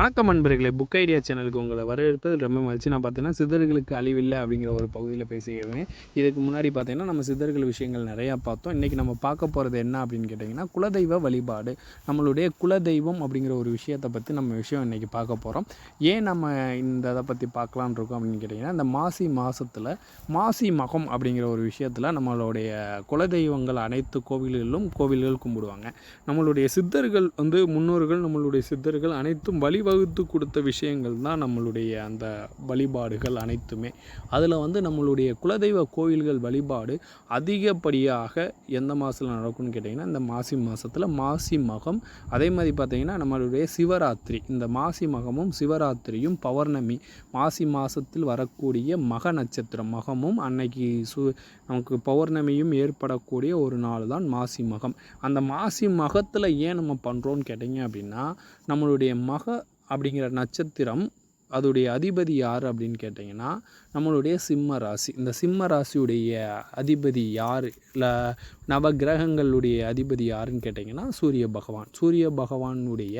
வணக்கம் நண்பர்களே book idea சேனலுக்கு உங்களை வரவேற்பது ரொம்ப மகிழ்ச்சி. நான் பார்த்தீங்கன்னா சிதர்களுக்கு அழிவில்லை அப்படிங்கிற ஒரு பகுதியில் பேசிக்கிறேன் இதுக்கு முன்னாடி பார்த்தீங்கன்னா நம்ம சிதர்கள் விஷயங்கள் நிறையா பார்த்தோம். இன்றைக்கி நம்ம பார்க்க போகிறது என்ன அப்படின்னு கேட்டிங்கன்னா குலதெய்வ வழிபாடு. நம்மளுடைய குலதெய்வம் அப்படிங்கிற ஒரு விஷயத்தை பற்றி நம்ம விஷயம் இன்றைக்கி பார்க்க போகிறோம் ஏன் நம்ம இந்த இதை பற்றி பார்க்கலான் இருக்கோம் அப்படின்னு கேட்டிங்கன்னா இந்த மாசி மாதத்தில் மாசி மகம் அப்படிங்கிற ஒரு விஷயத்தில் நம்மளுடைய குலதெய்வங்கள் அனைத்து கோவில்களிலும் கோவில்கள் கும்பிடுவாங்க. நம்மளுடைய சித்தர்கள் வந்து முன்னோர்கள் நம்மளுடைய சித்தர்கள் அனைத்தும் வழி வகுத்து கொடுத்த விஷயங்கள் தான் நம்மளுடைய அந்த வழிபாடுகள் அனைத்துமே. அதில் வந்து நம்மளுடைய குலதெய்வ கோயில்கள் வழிபாடு அதிகப்படியாக எந்த மாதத்தில் நடக்கும்னு கேட்டிங்கன்னா இந்த மாசி மாதத்தில் மாசி மகம். அதே மாதிரி பார்த்திங்கன்னா நம்மளுடைய சிவராத்திரி. இந்த மாசி மகமும் சிவராத்திரியும் பௌர்ணமி. மாசி மாதத்தில் வரக்கூடிய மக நட்சத்திரம் மகமும் அன்னைக்கு சு நமக்கு பௌர்ணமியும் ஏற்படக்கூடிய ஒரு நாள் தான் மாசி மகம். அந்த மாசி மகத்தில் ஏன் நம்ம பண்ணுறோன்னு கேட்டிங்க அப்படின்னா நம்மளுடைய மக அப்படிங்கிற நட்சத்திரம் அதோடைய அதிபதி யார் அப்படின்னு கேட்டிங்கன்னா நம்மளுடைய சிம்ம ராசி. இந்த சிம்ம ராசியுடைய அதிபதி யார்? இல்லை நவ கிரகங்களுடைய அதிபதி யாருன்னு கேட்டிங்கன்னா சூரிய பகவான். சூரிய பகவானுடைய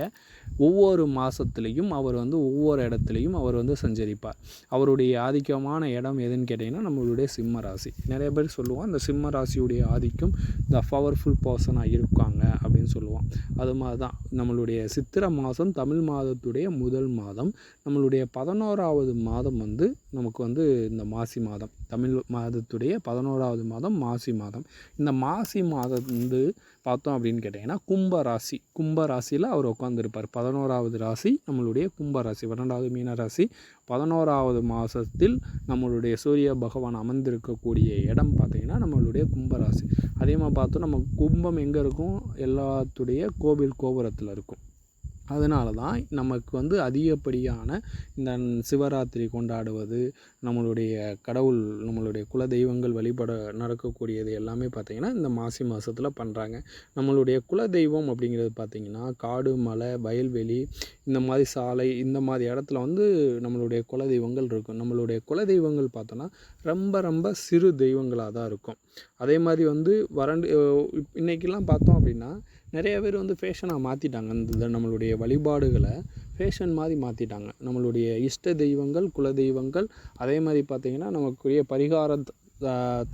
ஒவ்வொரு மாதத்துலேயும் அவர் வந்து ஒவ்வொரு இடத்துலையும் அவர் வந்து சஞ்சரிப்பார். அவருடைய ஆதிக்கமான இடம் எதுன்னு கேட்டிங்கன்னா நம்மளுடைய சிம்ம ராசி. நிறைய பேர் சொல்லுவோம் அந்த சிம்ம ராசியுடைய ஆதிக்கம் த பவர்ஃபுல் பர்சனாக இருக்காங்க அப்படின்னு சொல்லுவோம் அது மாதிரி தான் நம்மளுடைய சித்திரை மாதம் தமிழ் மாதத்துடைய முதல் மாதம். நம்மளுடைய பதினோராவது மாதம் வந்து நமக்கு வந்து இந்த மாசி மாதம். தமிழ் மாதத்துடைய பதினோராவது மாதம் மாசி மாதம். இந்த மாசி மாதம் வந்து பார்த்தோம் அப்படின்னு கேட்டிங்கன்னா கும்ப ராசி. கும்ப ராசியில் அவர் உட்காந்துருப்பார் பதினோராவது ராசி நம்மளுடைய கும்ப ராசி. பன்னெண்டாவது மீன ராசி. பதினோராவது மாதத்தில் நம்மளுடைய சூரிய பகவான் அமர்ந்திருக்கக்கூடிய இடம் பார்த்திங்கன்னா நம்மளுடைய கும்பராசி அதே மாதிரி பார்த்தோம் நம்ம கும்பம் எங்கே இருக்கும்? எல்லாத்துடைய கோவில் கோபுரத்தில் இருக்கும். அதனால தான் நமக்கு வந்து அதிகப்படியான இந்த சிவராத்திரி கொண்டாடுவது நம்மளுடைய கடவுள் நம்மளுடைய குல தெய்வங்கள் வழிபட நடக்கக்கூடியது எல்லாமே பார்த்திங்கன்னா இந்த மாசி மாதத்தில் பண்ணுறாங்க நம்மளுடைய குல தெய்வம் அப்படிங்கிறது பார்த்திங்கன்னா காடு மலை வயல்வெளி இந்த மாதிரி சாலை இந்த மாதிரி இடத்துல வந்து நம்மளுடைய குல தெய்வங்கள் இருக்கும். நம்மளுடைய குல தெய்வங்கள் பார்த்தோன்னா ரொம்ப ரொம்ப சிறு தெய்வங்களாக தான் இருக்கும். அதே மாதிரி வந்து வறண்டு இன்றைக்கெல்லாம் பார்த்தோம் அப்படின்னா நிறைய பேர் வந்து ஃபேஷனாக மாற்றிட்டாங்க அந்த நம்மளுடைய வழிபாடுகளை ஃபேஷன் மாதிரி மாற்றிட்டாங்க நம்மளுடைய இஷ்ட தெய்வங்கள் குல தெய்வங்கள் அதே மாதிரி பார்த்திங்கன்னா நமக்குரிய பரிகார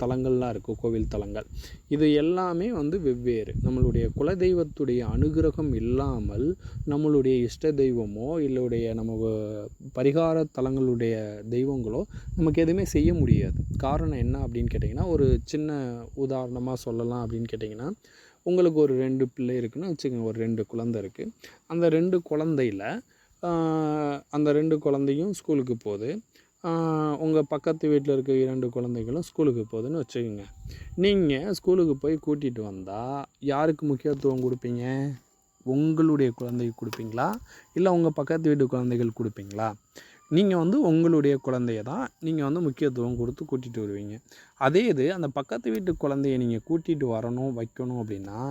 தலங்கள்லாம் இருக்கும் கோவில் தலங்கள். இது எல்லாமே வந்து வெவ்வேறு. நம்மளுடைய குலதெய்வத்துடைய அனுகிரகம் இல்லாமல் நம்மளுடைய இஷ்ட தெய்வமோ இல்லைடைய நம்ம பரிகார தலங்களுடைய தெய்வங்களோ நமக்கு எதுவுமே செய்ய முடியாது. காரணம் என்ன அப்படின்னு கேட்டிங்கன்னா ஒரு சின்ன உதாரணமாக சொல்லலாம் அப்படின்னு கேட்டிங்கன்னா உங்களுக்கு ஒரு ரெண்டு பிள்ளை இருக்குன்னு வச்சுக்கோங்க ஒரு ரெண்டு குழந்த இருக்குது அந்த ரெண்டு குழந்தையில் அந்த ரெண்டு குழந்தையும் ஸ்கூலுக்கு போகுது. உங்கள் பக்கத்து வீட்டில் இருக்க இரண்டு குழந்தைகளும் ஸ்கூலுக்கு போகுதுன்னு வச்சுக்கோங்க. நீங்கள் ஸ்கூலுக்கு போய் கூட்டிகிட்டு வந்தால் யாருக்கு முக்கியத்துவம் கொடுப்பீங்க? உங்களுடைய குழந்தைக்கு கொடுப்பீங்களா? இல்லை உங்கள் பக்கத்து வீட்டு குழந்தைகள் கொடுப்பீங்களா? நீங்கள் வந்து உங்களுடைய குழந்தைய தான் நீங்கள் வந்து முக்கியத்துவம் கொடுத்து கூட்டிகிட்டு வருவீங்க. அதே இது அந்த பக்கத்து வீட்டு குழந்தைய நீங்கள் கூட்டிகிட்டு வரணும் வைக்கணும் அப்படின்னா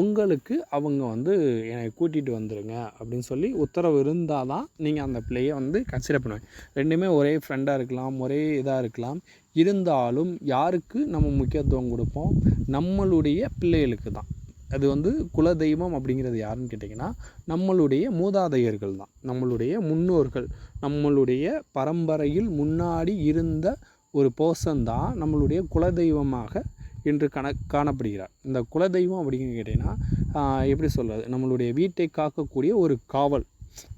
உங்களுக்கு அவங்க வந்து என்னை கூட்டிகிட்டு வந்துடுங்க அப்படின்னு சொல்லி உத்தரவு இருந்தால் தான் நீங்கள் அந்த பிள்ளையை வந்து கன்சிடர் பண்ணுவேன் ரெண்டுமே ஒரே ஃப்ரெண்டாக இருக்கலாம் ஒரே இதாக இருக்கலாம். இருந்தாலும் யாருக்கு நம்ம முக்கியத்துவம் கொடுப்போம்? நம்மளுடைய பிள்ளைகளுக்கு தான். அது வந்து குலதெய்வம் அப்படிங்கிறது யாருன்னு கேட்டிங்கன்னா நம்மளுடைய மூதாதையர்கள் தான். நம்மளுடைய முன்னோர்கள். நம்மளுடைய பரம்பரையில் முன்னாடி இருந்த ஒரு பர்சன் தான் நம்மளுடைய குலதெய்வமாக இன்று கண காணப்படுகிறார். இந்த குலதெய்வம் அப்படின்னு கேட்டிங்கன்னா எப்படி சொல்கிறது நம்மளுடைய வீட்டை காக்கக்கூடிய ஒரு காவல்.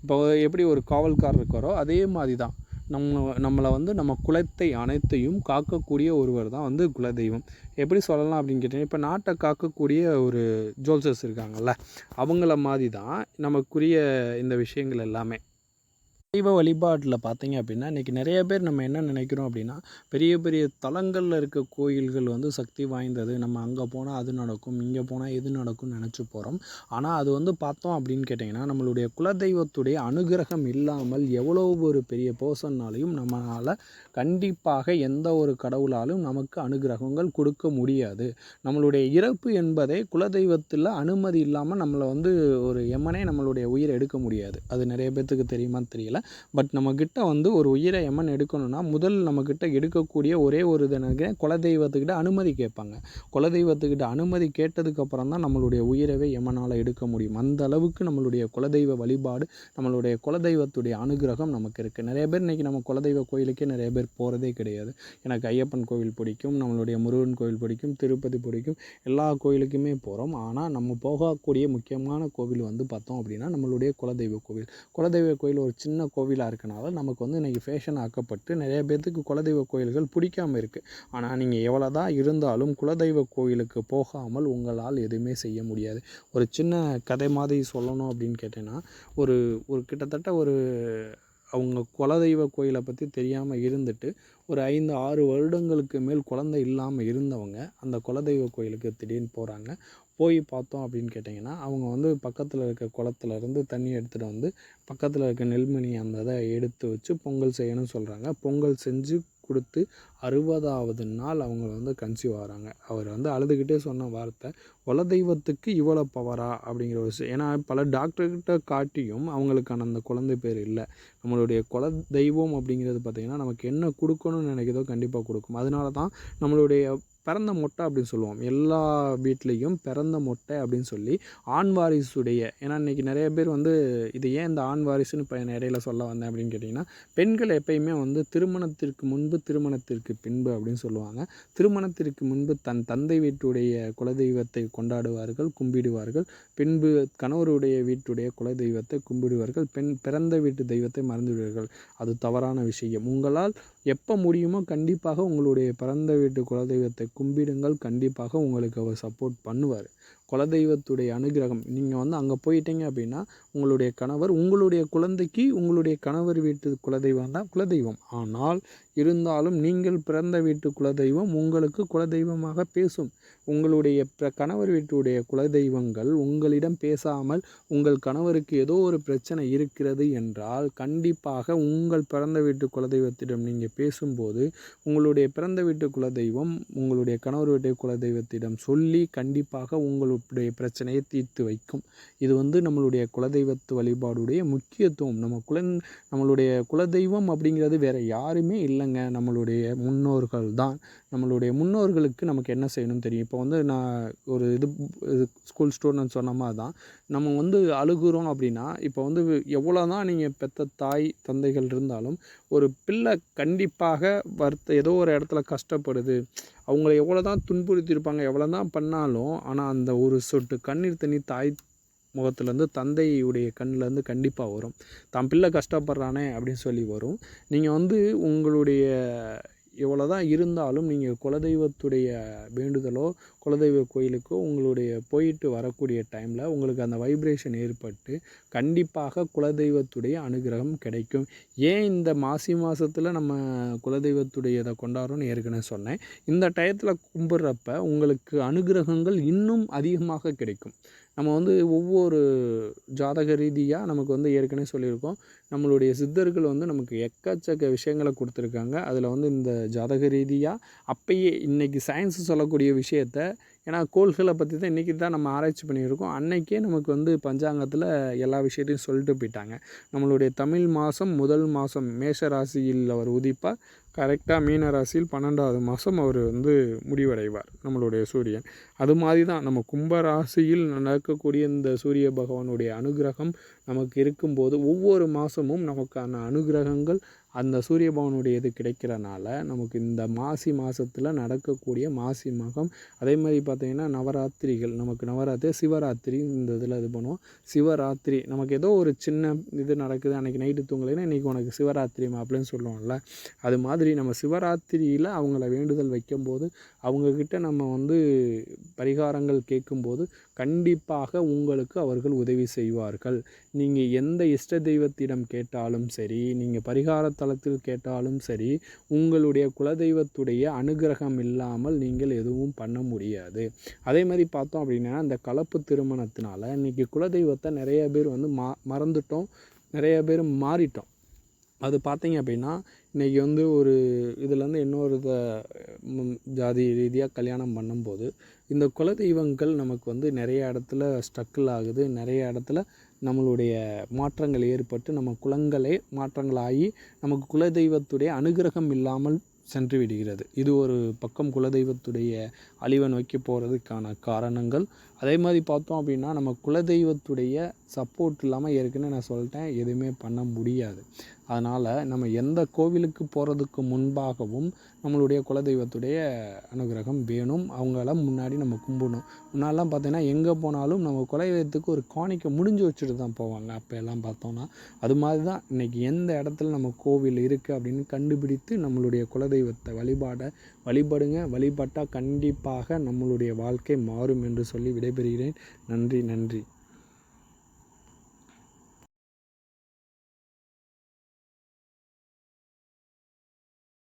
இப்போ எப்படி ஒரு காவல்காரர் இருக்காரோ அதே மாதிரி தான் நம்ம நம்மளை வந்து நம்ம குலத்தை அனைத்தையும் காக்கக்கூடிய ஒருவர் தான் வந்து குலதெய்வம். எப்படி சொல்லலாம் அப்படின்னு கேட்டிங்கன்னா இப்போ நாட்டை காக்கக்கூடிய ஒரு ஜோல்சர்ஸ் இருக்காங்கல்ல அவங்கள மாதிரி தான் நமக்குரிய இந்த விஷயங்கள் எல்லாமே. தெய்வ வழிபாட்டில் பார்த்தீங்க அப்படின்னா இன்றைக்கி நிறைய பேர் நம்ம என்ன நினைக்கிறோம் அப்படின்னா பெரிய பெரிய தலங்களில் இருக்க கோயில்கள் வந்து சக்தி வாய்ந்தது. நம்ம அங்கே போனால் அது நடக்கும் இங்கே போனால் எது நடக்கும்னு நினச்சி போகிறோம் ஆனால் அது வந்து பார்த்தோம் அப்படின்னு கேட்டிங்கன்னா நம்மளுடைய குலதெய்வத்துடைய அனுகிரகம் இல்லாமல் எவ்வளோ ஒரு பெரிய பர்சன்னாலையும் நம்மளால் கண்டிப்பாக எந்த ஒரு கடவுளாலும் நமக்கு அனுகிரகங்கள் கொடுக்க முடியாது. நம்மளுடைய இறப்பு என்பதை குலதெய்வத்தில் அனுமதி இல்லாமல் நம்மளை வந்து ஒரு எம்மனே நம்மளுடைய உயிரை எடுக்க முடியாது. அது நிறைய பேர்த்துக்கு தெரியுமான்னு தெரியல. பட் நம்மக்கிட்ட வந்து ஒரு உயிரை எம்மன் எடுக்கணும்னா முதல் நம்மக்கிட்ட எடுக்கக்கூடிய ஒரே ஒரு இதனுக்கு குலதெய்வத்துக்கிட்ட அனுமதி கேட்பாங்க. குலதெய்வத்துக்கிட்ட அனுமதி கேட்டதுக்கப்புறம் தான் நம்மளுடைய உயிரவே எம்மனால் எடுக்க முடியும். அந்த அளவுக்கு நம்மளுடைய குலதெய்வ வழிபாடு நம்மளுடைய குலதெய்வத்துடைய அனுகிரகம் நமக்கு இருக்குது நிறைய பேர் இன்றைக்கி நம்ம குலதெய்வ கோயிலுக்கே நிறைய பேர் போகிறதே கிடையாது. எனக்கு ஐயப்பன் கோவில் பிடிக்கும் நம்மளுடைய முருகன் கோவில் பிடிக்கும் திருப்பதி பிடிக்கும். எல்லா கோயிலுக்குமே போகிறோம் ஆனால் நம்ம போகக்கூடிய முக்கியமான கோவில் வந்து பார்த்தோம் அப்படின்னா நம்மளுடைய குலதெய்வ கோவில். குலதெய்வ கோயில் ஒரு சின்ன கோவிலாக இருக்கனால நமக்கு வந்து இன்றைக்கி ஃபேஷன் ஆக்கப்பட்டு நிறைய பேர்த்துக்கு குலதெய்வ கோயில்கள் பிடிக்காம இருக்குது ஆனால் நீங்கள் எவ்வளோ தான் இருந்தாலும் குலதெய்வ கோயிலுக்கு போகாமல் உங்களால் எதுவுமே செய்ய முடியாது. ஒரு சின்ன கதை மாதிரி சொல்லணும் அப்படின்னு கேட்டேன்னா ஒரு ஒரு கிட்டத்தட்ட ஒரு அவங்க குலதெய்வ கோயிலை பற்றி தெரியாமல் இருந்துட்டு ஒரு ஐந்து ஆறு வருடங்களுக்கு மேல் குழந்தை இல்லாமல் இருந்தவங்க அந்த குலதெய்வ கோயிலுக்கு திடீர்னு போகிறாங்க போய் பார்த்தோம் அப்படின்னு கேட்டிங்கன்னா அவங்க வந்து பக்கத்தில் இருக்க குளத்துலேருந்து தண்ணி எடுத்துகிட்டு வந்து பக்கத்தில் இருக்க நெல்மணி அந்த இதை எடுத்து வச்சு பொங்கல் செய்யணும்னு சொல்கிறாங்க பொங்கல் செஞ்சு கொடுத்து அறுபதாவது நாள் அவங்க வந்து கன்சீவ் ஆகிறாங்க. அவர் வந்து அழுதுகிட்டே சொன்ன வார்த்தை குல தெய்வத்துக்கு இவ்வளோ பவரா அப்படிங்கிற ஒரு விஷயம். ஏன்னா பல டாக்டர்கிட்ட காட்டியும் அவங்களுக்கான அந்த குழந்தை பேர் இல்லை. நம்மளுடைய குல தெய்வம் அப்படிங்கிறது பார்த்திங்கன்னா நமக்கு என்ன கொடுக்கணும்னு நினைக்கிறதோ கண்டிப்பாக கொடுக்கும். அதனால தான் நம்மளுடைய பிறந்த மொட்டை அப்படின்னு சொல்லுவோம். எல்லா வீட்லேயும் பிறந்த மொட்டை அப்படின்னு சொல்லி ஆண் வாரிசுடைய ஏன்னா இன்றைக்கி நிறைய பேர் வந்து இது ஏன் இந்த ஆண் வாரிசுன்னு இப்போ இடையில சொல்ல வந்தேன் அப்படின்னு கேட்டிங்கன்னா பெண்கள் எப்பயுமே வந்து திருமணத்திற்கு முன்பு திருமணத்திற்கு பின்பு அப்படின்னு சொல்லுவாங்க. திருமணத்திற்கு முன்பு தன் தந்தை வீட்டுடைய குலதெய்வத்தை கொண்டாடுவார்கள் கும்பிடுவார்கள். பின்பு கணவருடைய வீட்டுடைய குலதெய்வத்தை கும்பிடுவார்கள். பெண் பிறந்த வீட்டு தெய்வத்தை மறந்துவிடுவார்கள். அது தவறான விஷயம். உங்களால் எப்போ முடியுமோ கண்டிப்பாக உங்களுடைய பிறந்த வீட்டு குலதெய்வத்தை கும்பிடுங்கள். கண்டிப்பாக உங்களுக்கு அவர் சப்போர்ட் பண்ணுவார். குலதெய்வத்துடைய அனுகிரகம். நீங்கள் வந்து அங்கே போயிட்டீங்க அப்படின்னா உங்களுடைய கணவர் உங்களுடைய குழந்தைக்கு உங்களுடைய கணவர் வீட்டு குலதெய்வம் தான் குலதெய்வம். ஆனால் இருந்தாலும் நீங்கள் பிறந்த வீட்டு குலதெய்வம் உங்களுக்கு குலதெய்வமாக பேசும். உங்களுடைய கணவர் வீட்டுடைய குலதெய்வங்கள் உங்களிடம் பேசாமல் உங்கள் கணவருக்கு ஏதோ ஒரு பிரச்சனை இருக்கிறது என்றால் கண்டிப்பாக உங்கள் பிறந்த வீட்டு குலதெய்வத்திடம் நீங்கள் பேசும்போது உங்களுடைய பிறந்த வீட்டு குலதெய்வம் உங்களுடைய கணவர் வீட்டு குலதெய்வத்திடம் சொல்லி கண்டிப்பாக உங்களுடைய பிரச்சனையை தீர்த்து வைக்கும். இது வந்து நம்மளுடைய குலதெய்வத்து வழிபாடுடைய முக்கியத்துவம். நம்ம குல நம்மளுடைய குலதெய்வம் அப்படிங்கிறது வேறு யாருமே இல்லை இல்லைங்க நம்மளுடைய முன்னோர்கள் தான் நம்மளுடைய முன்னோர்களுக்கு நமக்கு என்ன செய்யணும்னு தெரியும்? இப்போ வந்து நான் ஒரு இது ஸ்கூல் ஸ்டூடெண்ட் சொன்ன மாதிரி தான். நம்ம வந்து அழுகுறோம் அப்படின்னா இப்போ வந்து எவ்வளோ தான் நீங்கள் பெற்ற தாய் தந்தைகள் இருந்தாலும் ஒரு பிள்ளை கண்டிப்பாக வருத்த ஏதோ ஒரு இடத்துல கஷ்டப்படுது. அவங்கள எவ்வளோ தான் துன்புறுத்தியிருப்பாங்க எவ்வளோ தான் பண்ணாலும் ஆனால் அந்த ஒரு சொட்டு கண்ணீர் தண்ணி தாய் முகத்துலேருந்து தந்தையுடைய கண்ணிலேருந்து கண்டிப்பாக வரும். தான் பிள்ளை கஷ்டப்படுறானே அப்படின்னு சொல்லி வரும். நீங்கள் வந்து உங்களுடைய எவ்வளோ தான் இருந்தாலும் நீங்கள் குலதெய்வத்துடைய வேண்டுதலோ குலதெய்வ கோயிலுக்கோ உங்களுடைய போயிட்டு வரக்கூடிய டைமில் உங்களுக்கு அந்த வைப்ரேஷன் ஏற்பட்டு கண்டிப்பாக குலதெய்வத்துடைய அனுகிரகம் கிடைக்கும். ஏன் இந்த மாசி மாதத்தில் நம்ம குலதெய்வத்துடைய இதை கொண்டாடுறோம்னு ஏற்கனவே சொன்னேன். இந்த டயத்தில் கும்பிட்றப்ப உங்களுக்கு அனுகிரகங்கள் இன்னும் அதிகமாக கிடைக்கும். நம்ம வந்து ஒவ்வொரு ஜாதக ரீதியாக நமக்கு வந்து ஏற்கனவே சொல்லியிருக்கோம். நம்மளுடைய சித்தர்கள் வந்து நமக்கு எக்கச்சக்க விஷயங்களை கொடுத்துருக்காங்க. அதில் வந்து இந்த ஜாதக ரீதியாக அப்பயே இன்றைக்கி சயின்ஸ் சொல்லக்கூடிய விஷயத்த ஏன்னா கோள்களை பற்றி தான் இன்றைக்கி தான் நம்ம ஆராய்ச்சி பண்ணியிருக்கோம். அன்னைக்கே நமக்கு வந்து பஞ்சாங்கத்தில் எல்லா விஷயத்தையும் சொல்லிட்டு போயிட்டாங்க. நம்மளுடைய தமிழ் மாதம் முதல் மாதம் மேஷ ராசியில் அவர் உதிப்பார் கரெக்டாக மீன ராசியில் பன்னெண்டாவது மாதம் அவர் வந்து முடிவடைவார் நம்மளுடைய சூரியன். அது மாதிரி தான் நம்ம கும்ப ராசியில் நடக்கக்கூடிய இந்த சூரிய பகவானுடைய அனுகிரகம் நமக்கு இருக்கும்போது ஒவ்வொரு மாதமும் நமக்கான அனுகிரகங்கள் அந்த சூரிய பகவானுடைய இது கிடைக்கிறனால நமக்கு இந்த மாசி மாதத்தில் நடக்கக்கூடிய மாசி மகம் அதே மாதிரி பார்த்திங்கன்னா நவராத்திரிகள் நமக்கு நவராத்திரி சிவராத்திரி இந்த இதில் இது பண்ணுவோம். சிவராத்திரி நமக்கு ஏதோ ஒரு சின்ன இது நடக்குது அன்றைக்கி நைட்டு தூங்கலைன்னா இன்றைக்கி உனக்கு சிவராத்திரி மாப்பிள்ளைன்னு சொல்லுவோம்ல. அது மாதிரி நம்ம சிவராத்திரியில் அவங்கள வேண்டுதல் வைக்கும்போது அவங்கக்கிட்ட நம்ம வந்து பரிகாரங்கள் கேட்கும்போது கண்டிப்பாக உங்களுக்கு அவர்கள் உதவி செய்வார்கள். நீங்கள் எந்த இஷ்ட தெய்வத்திடம் கேட்டாலும் சரி நீங்கள் பரிகாரத்தை தளத்தில் கேட்டாலும் சரி உங்களுடைய குலதெய்வத்துடைய அனுகிரகம் இல்லாமல் நீங்கள் எதுவும் பண்ண முடியாது. அதே மாதிரி பார்த்தோம் அப்படின்னா அந்த கலப்பு திருமணத்தினால இன்றைக்கி குலதெய்வத்தை நிறைய பேர் வந்து மா மறந்துட்டோம். நிறைய பேர் மாறிட்டோம். அது பார்த்தீங்க அப்படின்னா இன்றைக்கி வந்து ஒரு இதுலேருந்து இன்னொரு ஜாதி ரீதியாக கல்யாணம் பண்ணும்போது இந்த குலதெய்வங்கள் நமக்கு வந்து நிறைய இடத்துல ஸ்ட்ரக்கிள் ஆகுது. நிறைய இடத்துல நம்மளுடைய மாற்றங்கள் ஏற்பட்டு நம்ம குலங்களே மாற்றங்களாகி நமக்கு குலதெய்வத்துடைய அனுகிரகம் இல்லாமல் சென்று விடுகிறது. இது ஒரு பக்கம் குலதெய்வத்துடைய அழிவை நோக்கி போகிறதுக்கான காரணங்கள். அதே மாதிரி பார்த்தோம் அப்படின்னா நம்ம குலதெய்வத்துடைய சப்போர்ட் இல்லாமல் ஏற்கனவே நான் சொல்லிட்டேன் எதுவுமே பண்ண முடியாது. அதனால் நம்ம எந்த கோவிலுக்கு போகிறதுக்கு முன்பாகவும் நம்மளுடைய குலதெய்வத்துடைய அனுகிரகம் வேணும். அவங்கள முன்னாடி நம்ம கும்பிடணும். முன்னாடிலாம் பார்த்தீங்கன்னா எங்கே போனாலும் நம்ம குலதெய்வத்துக்கு ஒரு காணிக்கை முடிஞ்சு வச்சுட்டு தான் போவாங்க. அப்போ எல்லாம் பார்த்தோன்னா அது மாதிரி தான் இன்றைக்கி எந்த இடத்துல நம்ம கோவில் இருக்குது அப்படின்னு கண்டுபிடித்து நம்மளுடைய குலதெய்வத்தை வழிபாட வழிபடுங்க. வழிபட்டால் கண்டிப்பாக நம்மளுடைய வாழ்க்கை மாறும் என்று சொல்லி விடைபெறுகிறேன். நன்றி நன்றி.